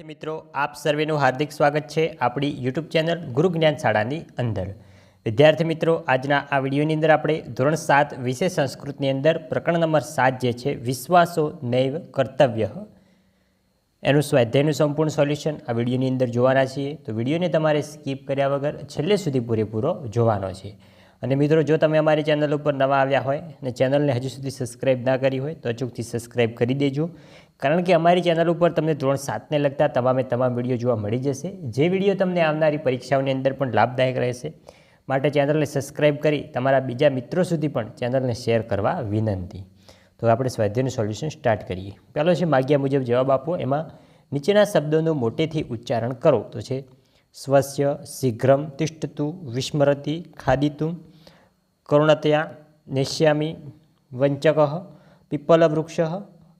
મિત્રો, આપ સર્વેનું હાર્દિક સ્વાગત છે આપણી યુટ્યુબ ચેનલ ગુરુ જ્ઞાન શાળાની અંદર. વિદ્યાર્થી મિત્રો, આજના આ વિડીયોની અંદર આપણે ધોરણ સાત વિષય સંસ્કૃતની અંદર પ્રકરણ નંબર સાત જે છે, વિશ્વાસો નૈવ કર્તવ્ય. એનું સ્વાધ્યાયનું સંપૂર્ણ સોલ્યુશન આ વિડીયોની અંદર જોવાના છીએ. તો વિડીયોને તમારે સ્કીપ કર્યા વગર છેલ્લે સુધી પૂરેપૂરો જોવાનો છે. અને મિત્રો, જો તમે અમારી ચેનલ ઉપર નવા આવ્યા હોય અને ચેનલને હજુ સુધી સબસ્ક્રાઈબ ના કરી હોય, તો અચૂકથી સબસ્ક્રાઈબ કરી દેજો. કારણ કે અમારી ચેનલ ઉપર તમને ધોરણ સાતને લગતા તમામે તમામ વીડિયો જોવા મળી જશે. જે વીડિયો તમને આવનારી પરીક્ષાઓની અંદર પણ લાભદાયક રહેશે. માટે ચેનલને સબસ્ક્રાઈબ કરી તમારા બીજા મિત્રો સુધી પણ ચેનલને શેર કરવા વિનંતી. તો આપણે સ્વાધ્યાયનું સોલ્યુશન સ્ટાર્ટ કરીએ. પહેલો છે, માગ્યા મુજબ જવાબ આપો. એમાં નીચેના શબ્દોનું મોટેથી ઉચ્ચારણ કરો. તો છે, સ્વસ્ય, શીઘ્રમ, તિષ્ઠતું, વિસ્મરતી, ખાદિતું, કરુણતયા, નેશ્યામી, વંચક, પીપલવૃક્ષ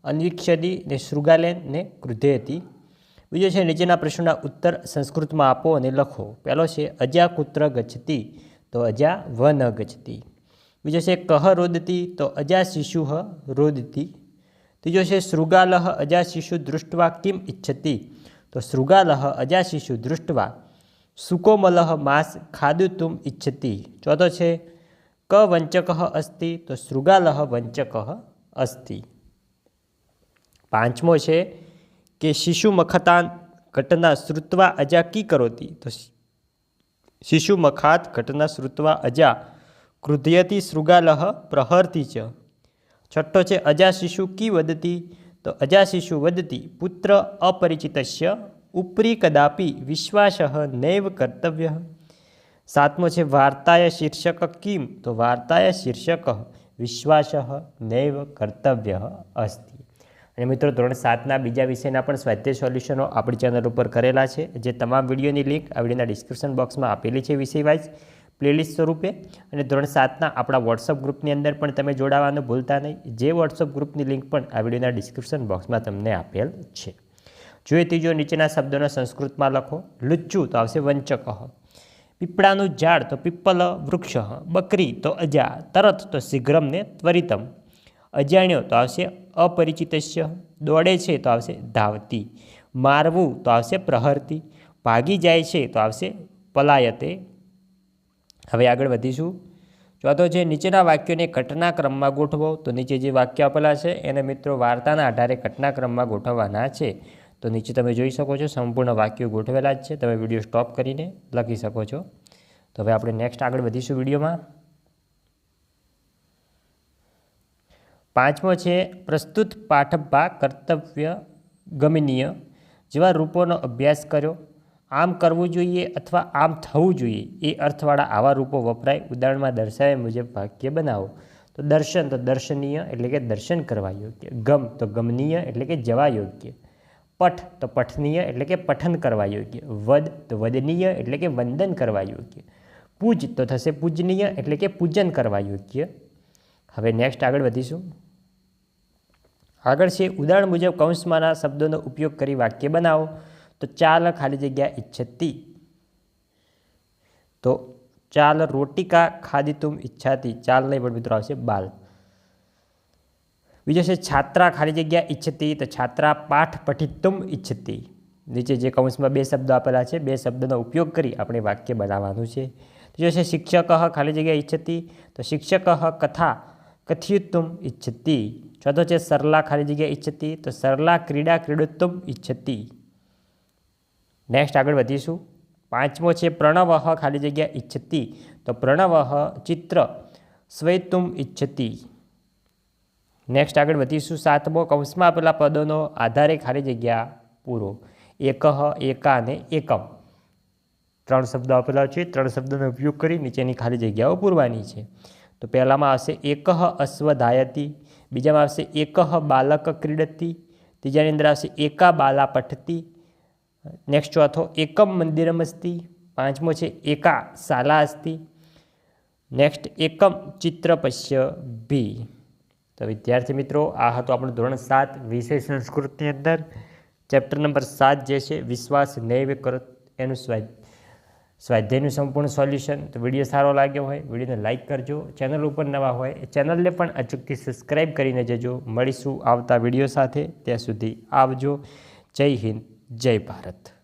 અન્વીક્ષદી ને શૃગાલેન ને ક્રુધેતી બીજો છે, નીચેના પ્રશ્નોના ઉત્તર સંસ્કૃતમાં આપો અને લખો. પહેલો છે, અજા કુત્ર ગચ્છતી, તો અજા વ ન ગચ્છતી. બીજો છે, કહ રોદતી, તો અજા શિશુ રોદતી. ત્રીજો છે, શૃગાલહ અજા શિશુ દૃષ્ટવા કિમ ઇચ્છતી, તો શૃગાલહ અજા શિશુ દૃષ્ટવા. સુકોમલ માંસ ખાદુતુમ ઇચ્છતી. ચોથો છે ક વંચક અસ્તિ, તો શૃગાલહ વંચક અસ્તિ. પાંચમો છે કે શિશુ મખતાન ઘટના શ્રુત્વા અજા કી કરોતી? તો શિશુ મખાત ઘટના શ્રુત્વા અજા ક્રુધ્યતી શૃગાલહ પ્રહરતી ચ. છઠ્ઠો છે, અજા શિશુ કી વદતી? તો અજા શિશુ વદતી, પુત્ર અપરિચિતસ્ય, ઉપરી કદાપી વિશ્વાસ નૈવ કર્તવ્ય. સાતમો છે, વાર્તાય શીર્ષક કિમ? તો વાર્તાય શીર્ષક વિશ્વાસ નૈવ કર્તવ્ય અસ્તિ. અને મિત્રો, ધોરણ સાતના બીજા વિષયના પણ સ્વાધ્યાય સોલ્યુશનો આપણી ચેનલ ઉપર કરેલા છે. જે તમામ વિડીયોની લિંક આ વિડીયોના ડિસ્ક્રિપ્શન બોક્સમાં આપેલી છે વિષય પ્લેલિસ્ટ સ્વરૂપે. અને ધોરણ સાતના આપણા વોટ્સઅપ ગ્રુપની અંદર પણ તમે જોડાવાનું ભૂલતા નહીં. જે વોટ્સઅપ ગ્રુપની લિંક પણ આ વિડીયોના ડિસ્ક્રિપ્શન બોક્સમાં તમને આપેલ છે. જોઈએ ત્રીજો નીચેના શબ્દોને સંસ્કૃતમાં લખો. લુચ્ચું તો આવશે વંચક. પીપળાનું ઝાડ તો પીપલ વૃક્ષ. બકરી તો અજા. તરત તો શીઘ્રમ ને ત્વરિતમ. અજાણ્યો તો આવશે અપરિચિતસ્ય દોડે છે તો આવશે ધાવતી મારવું તો આવશે પ્રહરતી ભાગી જાય છે તો આવશે પલાયતે હવે આગળ વધીશું ચોથો છે નીચેના વાક્યોને ઘટનાક્રમમાં ગોઠવો તો નીચે જે વાક્ય આપેલા છે, એને મિત્રો વાર્તાના આધારે ઘટનાક્રમમાં ગોઠવવાના છે, તો નીચે તમે જોઈ શકો છો, સંપૂર્ણ વાક્યો ગોઠવેલા જ છે, તમે વીડિયો સ્ટોપ કરીને લખી શકો છો. તો હવે આપણે નેક્સ્ટ આગળ વધીશું વિડીયોમાં. પાંચમો છે, પ્રસ્તુત પાઠભા કર્તવ્ય ગમનીય. જેવા રૂપોનો અભ્યાસ કર્યો. આમ કરવું જોઈએ અથવા આમ થવું જોઈએ, એ અર્થવાળા આવા રૂપો વપરાય. ઉદાહરણમાં દર્શાવ્યા મુજબ વાક્ય બનાવો. તો દર્શન તો દર્શનીય એટલે કે દર્શન કરવા યોગ્ય. ગમ તો ગમનીય એટલે કે જવા યોગ્ય. પઠ તો પઠનીય એટલે કે પઠન કરવા યોગ્ય. વદ તો વદનીય એટલે કે વંદન કરવા યોગ્ય. પૂજ તો થશે પૂજનીય એટલે કે પૂજન કરવા યોગ્ય. હવે નેક્સ્ટ આગળ વધીશું. આગળ છે, ઉદાહરણ મુજબ કૌંસમાંના શબ્દોનો ઉપયોગ કરી વાક્ય બનાવો. તો ચાલ ખાલી જગ્યા ઈચ્છતી. તો ચાલ રોટિકા ખાદિતુમ ઈચ્છાતી. ચાલ નહીં પણ મિત્રો આવશે બાલ. બીજો છે, છાત્રા ખાલી જગ્યા ઈચ્છતી. તો છાત્રા પાઠ પઠિતુમ ઈચ્છતી. નીચે જે કૌંસમાં બે શબ્દો આપેલા છે, બે શબ્દોનો ઉપયોગ કરી આપણે વાક્ય બનાવવાનું છે. ત્રીજો છે, શિક્ષક ખાલી જગ્યા ઈચ્છતી. તો શિક્ષક કથા કથયુતુમ ઈચ્છતી ચોથો છે સરલા ખાલી જગ્યા ઈચ્છતી તો સરલા ક્રીડા ક્રીડોત્તમ ઈચ્છતી નેક્સ્ટ આગળ વધીશું પાંચમો છે પ્રણવ ખાલી જગ્યા ઈચ્છતી તો પ્રણવ ચિત્ર સ્વૈતુમ ઈચ્છતી નેક્સ્ટ આગળ વધીશું સાતમો કૌંસમાં આપેલા પદોનો આધારે ખાલી જગ્યા પૂરો એકહ એકા અને એકમ ત્રણ શબ્દો આપેલા છે, ત્રણ શબ્દોનો ઉપયોગ કરી નીચેની ખાલી જગ્યાઓ પૂરવાની છે. તો પહેલામાં આવશે એકહ અશ્વધાયતી, બીજામાં આવશે એકહ બાલક ક્રીડતી ત્રીજાની અંદર આવશે એકા બાલા પઠતી નેક્સ્ટ ચોથો એકમ મંદિરમ અસ્તિ પાંચમો છે એકા શાલા અસ્તિ નેક્સ્ટ એકમ ચિત્ર પશ્ય ભી. તો વિદ્યાર્થી મિત્રો, આ હતું આપણું ધોરણ સાત વિષય સંસ્કૃતની અંદર. ચેપ્ટર નંબર સાત જે છે, વિશ્વાસ નૈવ કરત એનું સ્વાય સ્વાધ્યાયનું સંપૂર્ણ સોલ્યુશન તો વીડિયો સારો લાગ્યો હોય, વિડીયોને લાઇક કરજો. ચેનલ ઉપર નવા હોય એ ચેનલને પણ અચૂકથી સબસ્ક્રાઈબ કરીને જજો. મળીશું આવતા વીડિયો સાથે. ત્યાં સુધી આવજો. જય હિન્દ, જય ભારત.